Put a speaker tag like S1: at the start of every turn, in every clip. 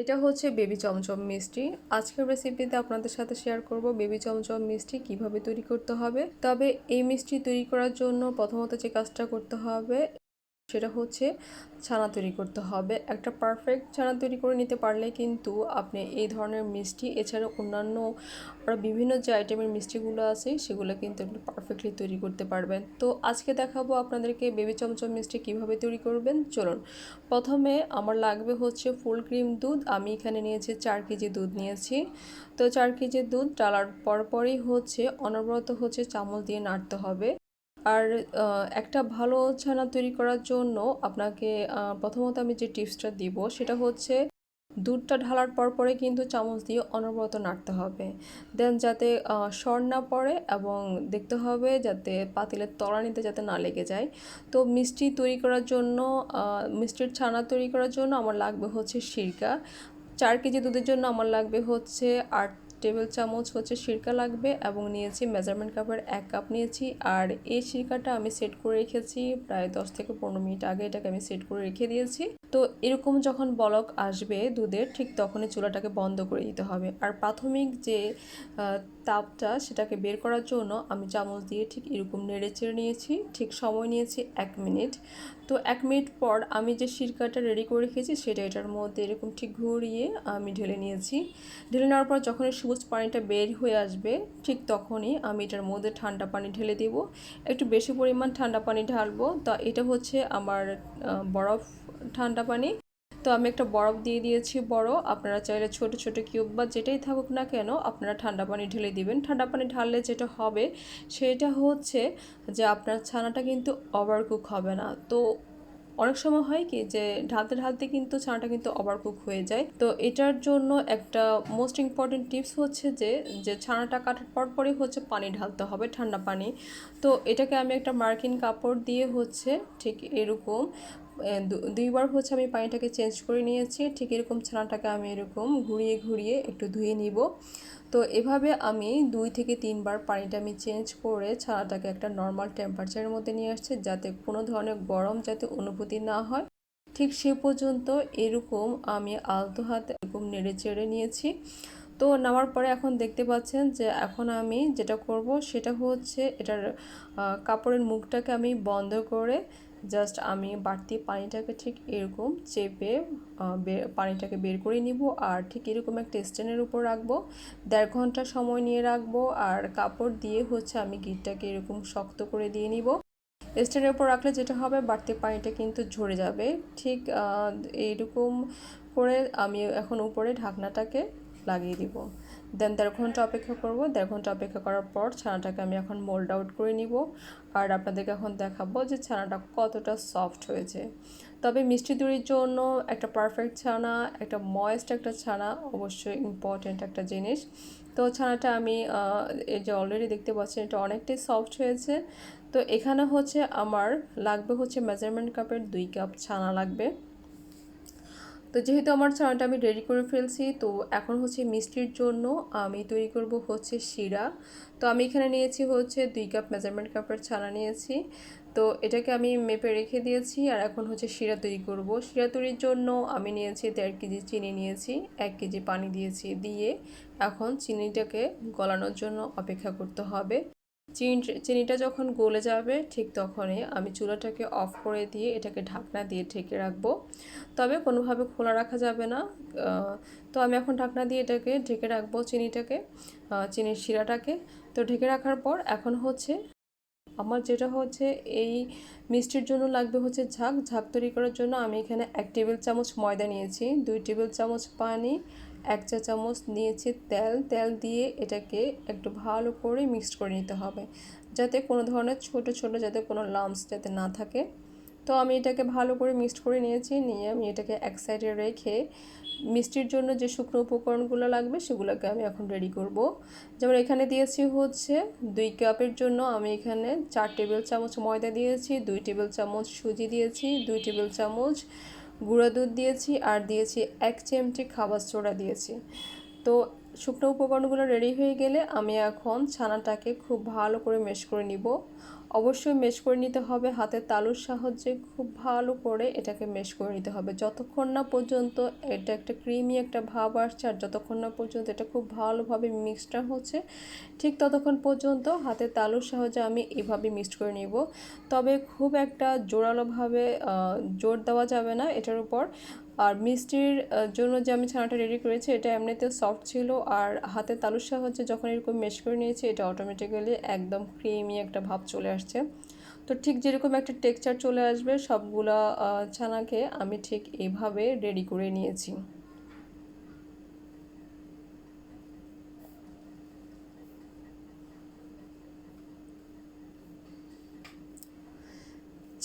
S1: এটা হচ্ছে বেবি চমচম মিষ্টি। আজকের রেসিপিতে আপনাদের সাথে শেয়ার করব বেবি চমচম মিষ্টি কীভাবে তৈরি করতে হবে। তবে এই মিষ্টি তৈরি করার জন্য প্রথমত যে কাজটা করতে হবে সেটা হচ্ছে ছানা তৈরি করতে হবে। একটা পারফেক্ট ছানা তৈরি করে নিতে পারলে কিন্তু আপনি এই ধরনের মিষ্টি, এছাড়া অন্যান্য বিভিন্ন যে আইটেমের মিষ্টিগুলো আছে, সেগুলো কিন্তু আপনি পারফেক্টলি তৈরি করতে পারবেন। তো আজকে দেখাবো আপনাদেরকে বেবি চমচম মিষ্টি কীভাবে তৈরি করবেন। চলুন, প্রথমে আমার লাগবে হচ্ছে ফুল ক্রিম দুধ। আমি এখানে নিয়েছি চার কেজি দুধ নিয়েছি। তো চার কেজি দুধ ডালার পরপরই হচ্ছে অনবরত হচ্ছে চামচ দিয়ে নাড়তে হবে। আর একটা ভালো ছানা তৈরি করার জন্য আপনাকে প্রথমত আমি যে টিপসটা দিব সেটা হচ্ছে দুধটা ঢালার পর পরে কিন্তু চামচ দিয়ে অনবরত নাড়তে হবে। দেন যাতে সর না পড়ে এবং দেখতে হবে যাতে পাতিলের তলানিতে যাতে না লেগে যায়। তো মিষ্টি তৈরি করার জন্য মিষ্টির ছানা তৈরি করার জন্য আমার লাগবে হচ্ছে সিরকা। চার কেজি দুধের জন্য আমার লাগবে হচ্ছে আট টেবিল চামচ হচ্ছে সিরকা লাগবে এবং নিয়েছি মেজারমেন্ট কাপের এক কাপ নিয়েছি। আর এই সিরকাটা আমি সেট করে রেখেছি, প্রায় দশ থেকে পনেরো মিনিট আগে এটাকে আমি সেট করে রেখে দিয়েছি। তো এরকম যখন বলক আসবে দুধের, ঠিক তখনই চুলাটাকে বন্ধ করে দিতে হবে। আর প্রাথমিক যে তাপটা সেটাকে বের করার জন্য আমি চামচ দিয়ে ঠিক এরকম নেড়ে চেড়ে নিয়েছি। ঠিক সময় নিয়েছি এক মিনিট। তো এক মিনিট পর আমি যে সিরকাটা রেডি করে রেখেছি, সেটা এটার মধ্যে এরকম ঠিক ঘুরিয়ে আমি ঢেলে নিয়েছি। ঢেলে নেওয়ার পর যখন সবুজ পানিটা বের হয়ে আসবে, ঠিক তখনই আমি এটার মধ্যে ঠান্ডা পানি ঢেলে দেব। একটু বেশি পরিমাণ ঠান্ডা পানি ঢালবো। তা এটা হচ্ছে আমার বরফ ঠান্ডা পানি। তো আমি একটা বরফ দিয়ে দিয়েছি বড়। আপনারা চাইলে ছোট ছোট কিউব বা যেটাই থাকুক না কেন আপনারা ঠান্ডা পানি ঢেলে দিবেন। ঠান্ডা পানি ঢাললে যেটা হবে সেটা হচ্ছে যে আপনার ছানাটা কিন্তু ওভারকুক হবে না। তো অনেক সময় হয় কি যে ঢালতে ঢালতে কিন্তু ছানাটা কিন্তু ওভারকুক হয়ে যায়। তো এটার জন্য একটা মোস্ট ইম্পর্টেন্ট টিপস হচ্ছে যে যে ছানাটা কাটার পর পরই হচ্ছে পানি ঢালতে হবে, ঠান্ডা পানি। তো এটাকে আমি একটা মার্কিন কাপড় দিয়ে হচ্ছে ঠিক এরকম দুইবার হচ্ছে আমি পানিটাকে চেঞ্জ করে নিয়েছি। ঠিক এরকম ছানাটাকে আমি এরকম ঘুরিয়ে ঘুরিয়ে একটু ধুয়ে নিব। তো এভাবে আমি দুই থেকে তিনবার পানিটা আমি চেঞ্জ করে ছানাটাকে একটা নর্মাল টেম্পারেচারের মধ্যে নিয়ে আসছি যাতে কোনো ধরনের গরম যাতে অনুভূতি না হয়। ঠিক সে পর্যন্ত এরকম আমি আলতো হাতে এরকম নেড়ে চেড়ে নিয়েছি। তো নেওয়ার পরে এখন দেখতে পাচ্ছেন যে এখন আমি যেটা করব সেটা হচ্ছে এটার কাপড়ের মুখটাকে আমি বন্ধ করে জাস্ট আমি বাড়তি পানিটাকে ঠিক এরকম চেপে পানিটাকে বের করে নিব আর ঠিক এরকম একটা স্ট্যান্ডের উপর রাখব। দেড় ঘণ্টা সময় নিয়ে রাখব আর কাপড় দিয়ে হচ্ছে আমি গিটটাকে এরকম শক্ত করে দিয়ে নিব। স্ট্যান্ডের উপর রাখলে যেটা হবে বাড়তি পানিটা কিন্তু ঝরে যাবে। ঠিক এইরকম করে আমি এখন উপরে ঢাকনাটাকে লাগিয়ে দিব। দেন দেড় ঘণ্টা অপেক্ষা করব। দেড় ঘণ্টা অপেক্ষা করার পর ছানাটাকে আমি এখন মোল্ড আউট করে নিব। আর আপনাদেরকে এখন দেখাবো যে ছানাটা কতটা সফট হয়েছে। তবে মিষ্টি দইয়ের জন্য একটা পারফেক্ট ছানা, একটা ময়েস্ট একটা ছানা অবশ্যই ইম্পর্ট্যান্ট একটা জিনিস। তো ছানাটা আমি এই যে অলরেডি দেখতে পাচ্ছেন এটা অনেকটাই সফট হয়েছে। তো এখানে হচ্ছে আমার লাগবে হচ্ছে মেজারমেন্ট কাপের দুই কাপ ছানা লাগবে। তো যেহেতু আমার ছানাটা আমি রেডি করে ফেলছি, তো এখন হচ্ছে মিষ্টির জন্য আমি তৈরি করব হচ্ছে শিরা। তো আমি এখানে নিয়েছি হচ্ছে দুই কাপ মেজারমেন্ট কাপের ছানা নিয়েছি। তো এটাকে আমি মেপে রেখে দিয়েছি আর এখন হচ্ছে শিরা তৈরি করব। শিরা তৈরির জন্য আমি নিয়েছি দেড় কেজি চিনি নিয়েছি, এক কেজি পানি দিয়েছি দিয়ে এখন চিনিটাকে গলানোর জন্য অপেক্ষা করতে হবে। চিনি, চিনিটা যখন গলে যাবে ঠিক তখনই আমি চুলাটাকে অফ করে দিয়ে এটাকে ঢাকনা দিয়ে ঢেকে রাখব। তবে কোনোভাবে খোলা রাখা যাবে না। তো আমি এখন ঢাকনা দিয়ে এটাকে ঢেকে রাখব চিনিটাকে চিনির শিরাটাকে। তো ঢেকে রাখার পর এখন হচ্ছে আমার যেটা হচ্ছে এই মিষ্টির জন্য লাগবে হচ্ছে ঝাঁক ঝাঁক তৈরি করার জন্য আমি এখানে এক টেবিল চামচ ময়দা নিয়েছি, দুই টেবিল চামচ পানি এক চা চামচ নিয়েছি তেল। তেল দিয়ে এটাকে একটু ভালো করে মিক্সড করে নিতে হবে, যাতে কোনো ধরনের ছোট ছোট যাতে কোনো লাম্পস যাতে না থাকে। তো আমি এটাকে ভালো করে মিক্সড করে নিয়েছি, নিয়ে আমি এটাকে এক সাইডে রেখে মিষ্টির জন্য যে শুকনো উপকরণগুলো লাগবে সেগুলোকে আমি এখন রেডি করব। যেমন এখানে দিয়েছি হচ্ছে দুই কাপের জন্য আমি এখানে চার টেবিল চামচ ময়দা দিয়েছি, দুই টেবিল চামচ সুজি দিয়েছি, দুই টেবিল চামচ গুঁড়া দুধ দিয়েছি আর দিয়েছি এক চিমটি খাবার সোডা দিয়েছি। তো শুকনো উপকরণগুলো রেডি হয়ে গেলে আমি এখন ছানাটাকে খুব ভালো করে মেশ করে নিব। অবশ্যই মেশ করে নিতে হবে, হাতের তালুর সাহায্যে খুব ভালো করে এটাকে মেশ করে নিতে হবে। যতক্ষণ না পর্যন্ত এটা একটা ক্রিমি একটা ভাব আসছে আর যতক্ষণ না পর্যন্ত এটা খুব ভালোভাবে মিক্সটা হচ্ছে, ঠিক ততক্ষণ পর্যন্ত হাতের তালুর সাহায্যে আমি এভাবে মিক্সড করে নিব। তবে খুব একটা জোরালোভাবে জোর দেওয়া যাবে না এটার উপর। আর মিষ্টির জন্য যে আমি ছানাটা রেডি করেছি, এটা এমনিতে সফট ছিল আর হাতে তালুর হচ্ছে যখন এরকম মেশ করে নিয়েছি, এটা অটোমেটিক্যালি একদম ক্রিমি একটা ভাব চলে আসছে। তো ঠিক যেরকম একটা টেক্সচার চলে আসবে, সবগুলা ছানাকে আমি ঠিক এভাবে রেডি করে নিয়েছি।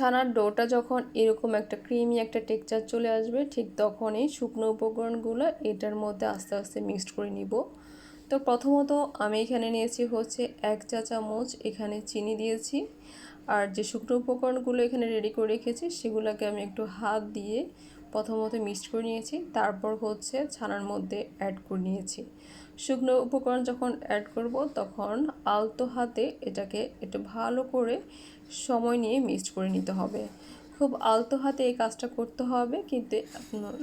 S1: ছানার ডোটা যখন এরকম একটা ক্রিমি একটা টেক্সচার চলে আসবে, ঠিক তখনই শুকনো উপকরণগুলো এটার মধ্যে আস্তে আস্তে মিক্সড করে নিব। তো প্রথমত আমি এখানে নিয়েছি হচ্ছে এক চা চামচ এখানে চিনি দিয়েছি। আর যে শুকনো উপকরণগুলো এখানে রেডি করে রেখেছি, সেগুলোকে আমি একটু হাত দিয়ে প্রথমত মিক্সড করে নিয়েছি, তারপর হচ্ছে ছানার মধ্যে অ্যাড করে নিয়েছি। শুকনো উপকরণ যখন অ্যাড করব তখন আলতো হাতে এটাকে একটু ভালো করে সময় নিয়ে মিক্সড করে নিতে হবে। খুব আলতো হাতে এই কাজটা করতে হবে, কিন্তু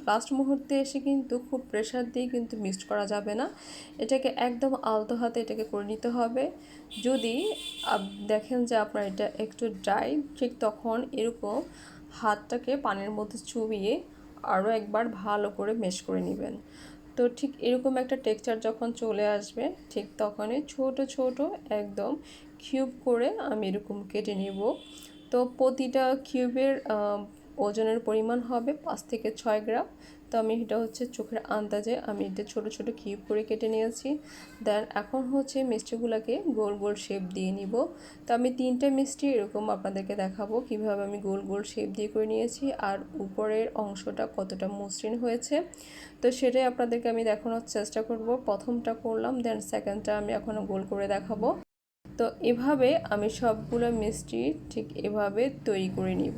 S1: লাস্ট মুহূর্তে এসে কিন্তু খুব প্রেশার দিয়ে কিন্তু মিক্সড করা যাবে না। এটাকে একদম আলতো হাতে এটাকে করে নিতে হবে। যদি দেখেন যে আপনার এটা একটু ড্রাই ঠিক তখন এরকম হাতটাকে পানির মধ্যে চুবিয়ে আরও একবার ভালো করে মেশ করে নেবেন। তো ঠিক এরকম একটা টেক্সচার যখন চলে আসবে, ঠিক তখনই ছোট ছোট একদম কিউব করে আমি এরকম কেটে নেব। তো প্রতিটা কিউবের ওজনের পরিমাণ হবে পাঁচ থেকে ছয় গ্রাম। তো আমি এটা হচ্ছে চোখের আন্দাজে আমি এটা ছোট ছোট কিউব করে কেটে নিয়েছি। দেন এখন হচ্ছে মিষ্টিগুলোকে গোল গোল শেপ দিয়ে নিব। তো আমি তিনটে মিষ্টি এরকম আপনাদেরকে দেখাবো কীভাবে আমি গোল গোল শেপ দিয়ে করে নিয়েছি আর উপরের অংশটা কতটা মসৃণ হয়েছে। তো সেটাই আপনাদেরকে আমি দেখানোর চেষ্টা করব। প্রথমটা করলাম দেন সেকেন্ডটা আমি এখনও গোল করে দেখাবো। তো এভাবে আমি সবগুলো মিষ্টি ঠিক এভাবে তৈরি করে নিব।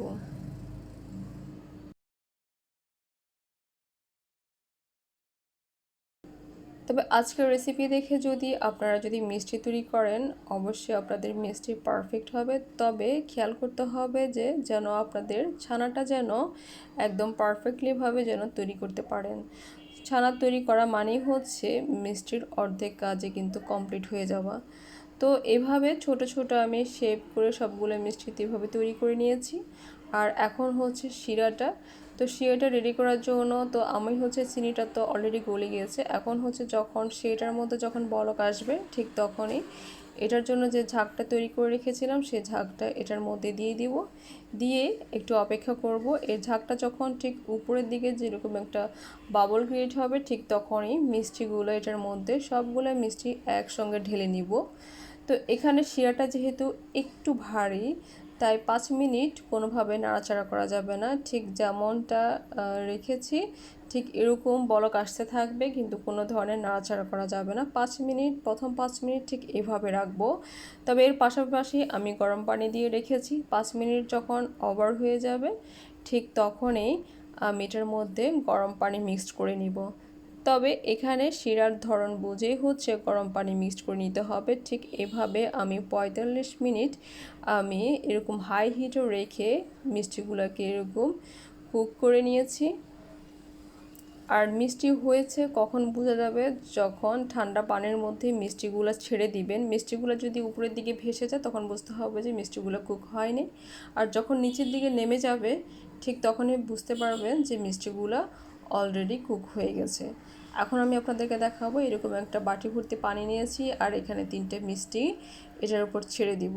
S1: তবে আজকের রেসিপি দেখে যদি আপনারা যদি মিষ্টি তৈরি করেন, অবশ্যই আপনাদের মিষ্টি পারফেক্ট হবে। তবে খেয়াল করতে হবে যে, যেন আপনাদের ছানাটা যেন একদম পারফেক্টলিভাবে যেন তৈরি করতে পারেন। ছানা তৈরি করা মানেই হচ্ছে মিষ্টির অর্ধেক কাজে কিন্তু কমপ্লিট হয়ে যাওয়া। তো এভাবে ছোট ছোট আমি শেপ করে সবগুলো মিষ্টি এভাবে তৈরি করে নিয়েছি। আর এখন হচ্ছে শিরাটা। তো শিরাটা রেডি করার জন্য তো আমি হচ্ছে চিনিটা তো অলরেডি গলে গিয়েছে। এখন হচ্ছে যখন সেটার মধ্যে যখন বলক আসবে, ঠিক তখনই এটার জন্য যে ঝাঁকটা তৈরি করে রেখেছিলাম সেই ঝাঁকটা এটার মধ্যে দিয়ে দিব। দিয়ে একটু অপেক্ষা করব। এই ঝাঁকটা যখন ঠিক উপরের দিকে যেরকম একটা বাবল ক্রিয়েট হবে, ঠিক তখনই মিষ্টিগুলো এটার মধ্যে সবগুলো মিষ্টি একসঙ্গে ঢেলে নিব। তো এখানে শিরাটা যেহেতু একটু ভারী তাই পাঁচ মিনিট কোনোভাবে নাড়াচাড়া করা যাবে না। ঠিক যেমনটা রেখেছি, ঠিক এরকম বলক আসতে থাকবে, কিন্তু কোনো ধরনের নাড়াচাড়া করা যাবে না। পাঁচ মিনিট, প্রথম পাঁচ মিনিট ঠিক এভাবে রাখব। তবে এর পাশাপাশি আমি গরম পানি দিয়ে রেখেছি। পাঁচ মিনিট যখন ওভার হয়ে যাবে, ঠিক তখনই আমি এটার মধ্যে গরম পানি মিক্সড করে নিব। তবে এখানে শিরার ধরন বুঝেই হচ্ছে গরম পানি মিক্সড করে নিতে হবে। ঠিক এভাবে আমি পঁয়তাল্লিশ মিনিট আমি এরকম হাই হিটও রেখে মিষ্টিগুলোকে এরকম কুক করে নিয়েছি। আর মিষ্টি হয়েছে কখন বোঝা যাবে? যখন ঠান্ডা পানির মধ্যে মিষ্টিগুলো ছেড়ে দিবেন। মিষ্টিগুলো যদি উপরের দিকে ভেসে যায়, তখন বুঝতে হবে যে মিষ্টিগুলো কুক হয়নি। আর যখন নিচের দিকে নেমে যাবে, ঠিক তখনই বুঝতে পারবেন যে মিষ্টিগুলো অলরেডি কুক হয়ে গেছে। এখন আমি আপনাদেরকে দেখাবো, এরকম একটা বাটি ভর্তি পানি নিয়েছি আর এখানে তিনটে মিষ্টি এটার উপর ছেড়ে দিব।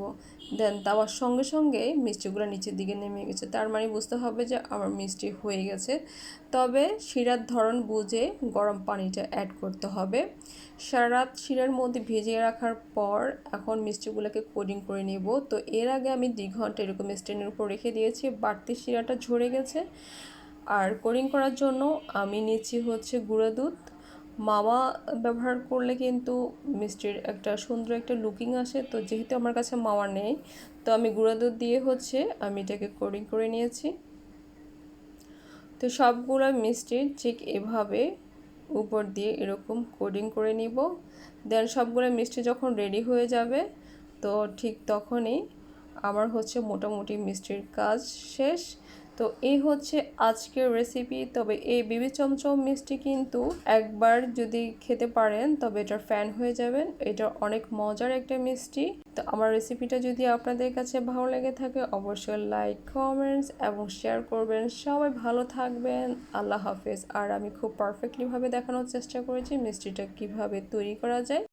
S1: দেন দেওয়ার সঙ্গে সঙ্গে মিষ্টিগুলো নিচের দিকে নেমে গেছে। তার মানে বুঝতে হবে যে আমার মিষ্টি হয়ে গেছে। তবে শিরার ধরন বুঝে গরম পানিটা অ্যাড করতে হবে। সারা রাত শিরার মধ্যে ভিজিয়ে রাখার পর এখন মিষ্টিগুলোকে কোডিং করে নেব। তো এর আগে আমি দুই ঘণ্টা এরকম স্ট্যান্ডের উপর রেখে দিয়েছি, বাড়তি শিরাটা ঝরে গেছে। আর কোডিং করার জন্য আমি নিচ্ছি হচ্ছে গুঁড়ো দুধ মাওয়া ব্যবহার করলে কিন্তু মিষ্টির একটা সুন্দর একটা লুকিং আসে। তো যেহেতু আমার কাছে মাওয়া নেই, তো আমি গুঁড়া দুধ দিয়ে হচ্ছে আমি এটাকে কোডিং করে নিয়েছি। তো সবগুলো মিষ্টি ঠিক এভাবে উপর দিয়ে এরকম কোডিং করে নিব। দেন সবগুলো মিষ্টি যখন রেডি হয়ে যাবে, তো ঠিক তখনই আমার হচ্ছে মোটামুটি মিষ্টির কাজ শেষ। তো এই হচ্ছে আজকের রেসিপি তবে এই বিবি চমচম মিষ্টি কিন্তু একবার যদি খেতে পারেন, তবে এটার ফ্যান হয়ে যাবেন। এটা অনেক মজার একটা মিষ্টি। তো আমার রেসিপিটা যদি আপনাদের কাছে ভালো লেগে থাকে, অবশ্যই লাইক কমেন্টস এবং শেয়ার করবেন। সবাই ভালো থাকবেন, আল্লাহ হাফেজ। আর আমি খুব পারফেক্টলিভাবে দেখানোর চেষ্টা করেছি মিষ্টিটা কীভাবে তৈরি করা যায়।